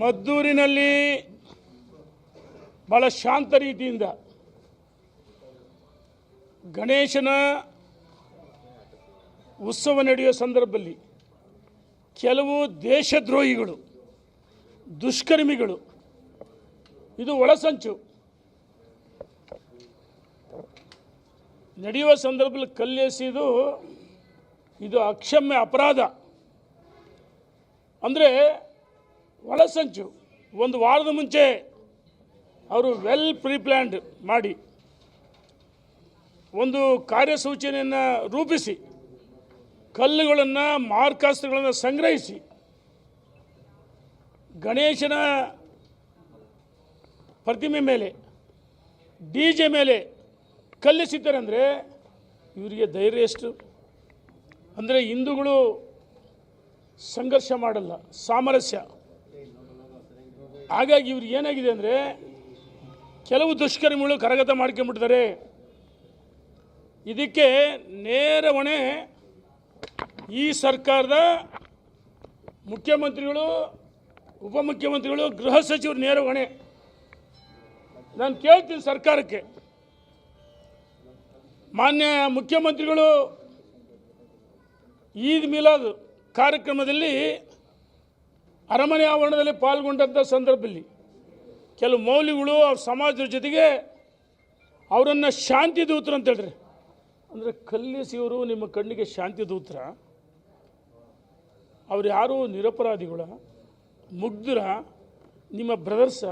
ಮದ್ದೂರಿನಲ್ಲಿ ಭಾಳ ಶಾಂತ ರೀತಿಯಿಂದ ಗಣೇಶನ ಉತ್ಸವ ನಡೆಯುವ ಸಂದರ್ಭದಲ್ಲಿ ಕೆಲವು ದೇಶದ್ರೋಹಿಗಳು, ದುಷ್ಕರ್ಮಿಗಳು, ಇದು ಒಳಸಂಚು ನಡೆಯುವ ಸಂದರ್ಭದಲ್ಲಿ ಕಲ್ಲೆಸೆದು ಇದು ಅಕ್ಷಮ್ಯ ಅಪರಾಧ. ಅಂದರೆ ಒಳಸಂಚು ಒಂದು ವಾರದ ಮುಂಚೆ ಅವರು ವೆಲ್ ಪ್ರಿಪ್ಲ್ಯಾಂಡ್ ಮಾಡಿ ಒಂದು ಕಾರ್ಯಸೂಚನೆಯನ್ನು ರೂಪಿಸಿ, ಕಲ್ಲುಗಳನ್ನು, ಮಾರ್ಕಾಸ್ತ್ರಗಳನ್ನು ಸಂಗ್ರಹಿಸಿ, ಗಣೇಶನ ಪ್ರತಿಮೆ ಮೇಲೆ ಡಿ ಜೆ ಮೇಲೆ ಕಲ್ಲಿಸಿದ್ದಾರೆ ಅಂದರೆ ಇವರಿಗೆ ಧೈರ್ಯ ಎಷ್ಟು? ಅಂದರೆ ಹಿಂದೂಗಳು ಸಂಘರ್ಷ ಮಾಡಲ್ಲ, ಸಾಮರಸ್ಯ. ಹಾಗಾಗಿ ಇವ್ರಿಗೆ ಏನಾಗಿದೆ ಅಂದರೆ ಕೆಲವು ದುಷ್ಕರ್ಮಿಗಳು ಕರಗತ ಮಾಡ್ಕೊಂಡ್ಬಿಟ್ಟಿದ್ದಾರೆ. ಇದಕ್ಕೆ ನೇರ ಹೊಣೆ ಈ ಸರ್ಕಾರದ ಮುಖ್ಯಮಂತ್ರಿಗಳು, ಉಪಮುಖ್ಯಮಂತ್ರಿಗಳು, ಗೃಹ ಸಚಿವರು ನೇರ ಹೊಣೆ. ನಾನು ಕೇಳ್ತೀನಿ ಸರ್ಕಾರಕ್ಕೆ. ಮಾನ್ಯ ಮುಖ್ಯಮಂತ್ರಿಗಳು ಈದ್ ಮಿಲಾದ್ ಕಾರ್ಯಕ್ರಮದಲ್ಲಿ ಅರಮನೆ ಆವರಣದಲ್ಲಿ ಪಾಲ್ಗೊಂಡಂಥ ಸಂದರ್ಭದಲ್ಲಿ ಕೆಲವು ಮೌಲ್ಯಗಳು ಅವ್ರ ಸಮಾಜದ ಜೊತೆಗೆ ಅವರನ್ನು ಶಾಂತಿ ದೂತ್ರ ಅಂತ ಹೇಳ್ರಿ ಅಂದರೆ ಕಲ್ಲಿಸಿಯವರು ನಿಮ್ಮ ಕಣ್ಣಿಗೆ ಶಾಂತಿ ದೂತ್ರ. ಅವ್ರು ಯಾರು? ನಿರಪರಾಧಿಗಳ, ಮುಗ್ಧರ, ನಿಮ್ಮ ಬ್ರದರ್ಸ.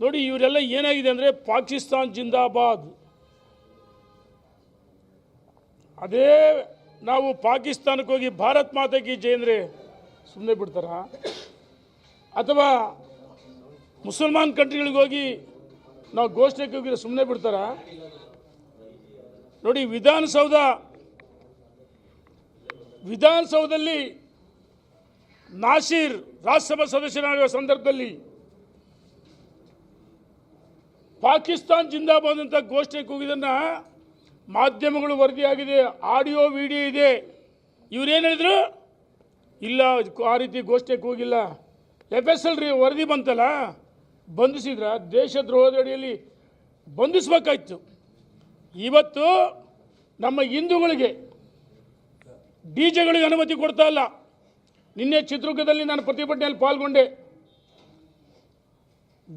ನೋಡಿ, ಇವರೆಲ್ಲ ಏನಾಗಿದೆ ಅಂದರೆ ಪಾಕಿಸ್ತಾನ್ ಜಿಂದಾಬಾದ್. ಅದೇ ನಾವು ಪಾಕಿಸ್ತಾನಕ್ಕೆ ಹೋಗಿ ಭಾರತ್ ಮಾತೆ ಕಿ ಜೈ ಸುಮ್ಮನೆ ಬಿಡ್ತಾರ? ಅಥವಾ ಮುಸಲ್ಮಾನ್ ಕಂಟ್ರಿಗಳಿಗೆ ಹೋಗಿ ನಾವು ಘೋಷಣೆಗೆ ಹೋಗಿ ಸುಮ್ಮನೆ ಬಿಡ್ತಾರ? ನೋಡಿ, ವಿಧಾನಸೌಧ, ವಿಧಾನಸೌಧದಲ್ಲಿ ನಾಸೀರ್ ರಾಜ್ಯಸಭಾ ಸದಸ್ಯನಾಗಿರುವ ಸಂದರ್ಭದಲ್ಲಿ ಪಾಕಿಸ್ತಾನ್ ಜಿಂದಾಬಾದ್ ಅಂತ ಘೋಷಣೆ ಹೋಗಿದ್ದನ್ನು ಮಾಧ್ಯಮಗಳು ವರದಿಯಾಗಿದೆ, ಆಡಿಯೋ, ವಿಡಿಯೋ ಇದೆ. ಇವರೇನು ಹೇಳಿದ್ರು? ಇಲ್ಲ, ಆ ರೀತಿ ಗೋಷ್ಠಿಗೆ ಹೋಗಿಲ್ಲ. ಎಫ್ ಎಸ್ ಎಲ್ ರೀ, ವರದಿ ಬಂತಲ್ಲ? ಬಂಧಿಸಿದ್ರ? ದೇಶದ್ರೋಹದಡಿಯಲ್ಲಿ ಬಂಧಿಸ್ಬೇಕಾಯ್ತು. ಇವತ್ತು ನಮ್ಮ ಹಿಂದೂಗಳಿಗೆ, ಡಿ ಜೆಗಳಿಗೆ ಅನುಮತಿ ಕೊಡ್ತಾ ಇಲ್ಲ. ನಿನ್ನೆ ಚಿತ್ರದುರ್ಗದಲ್ಲಿ ನಾನು ಪ್ರತಿಭಟನೆಯಲ್ಲಿ ಪಾಲ್ಗೊಂಡೆ.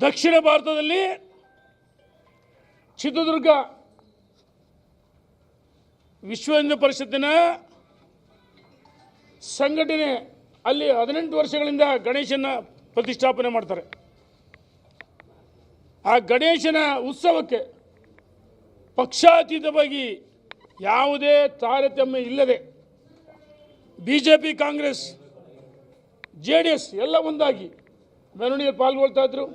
ದಕ್ಷಿಣ ಭಾರತದಲ್ಲಿ ಚಿತ್ರದುರ್ಗ ವಿಶ್ವ ಹಿಂದೂ ಪರಿಷತ್ತಿನ ಸಂಘಟನೆ ಅಲ್ಲಿ ಹದಿನೆಂಟು ವರ್ಷಗಳಿಂದ ಗಣೇಶನ ಪ್ರತಿಷ್ಠಾಪನೆ ಮಾಡ್ತಾರೆ. ಆ ಗಣೇಶನ ಉತ್ಸವಕ್ಕೆ ಪಕ್ಷಾತೀತವಾಗಿ ಯಾವುದೇ ತಾರತಮ್ಯ ಇಲ್ಲದೆ B J P Congress, J D S ಎಲ್ಲ ಒಂದಾಗಿ ಮೆರವಣಿಗೆ ಪಾಲ್ಗೊಳ್ತಾ ಇದ್ರು.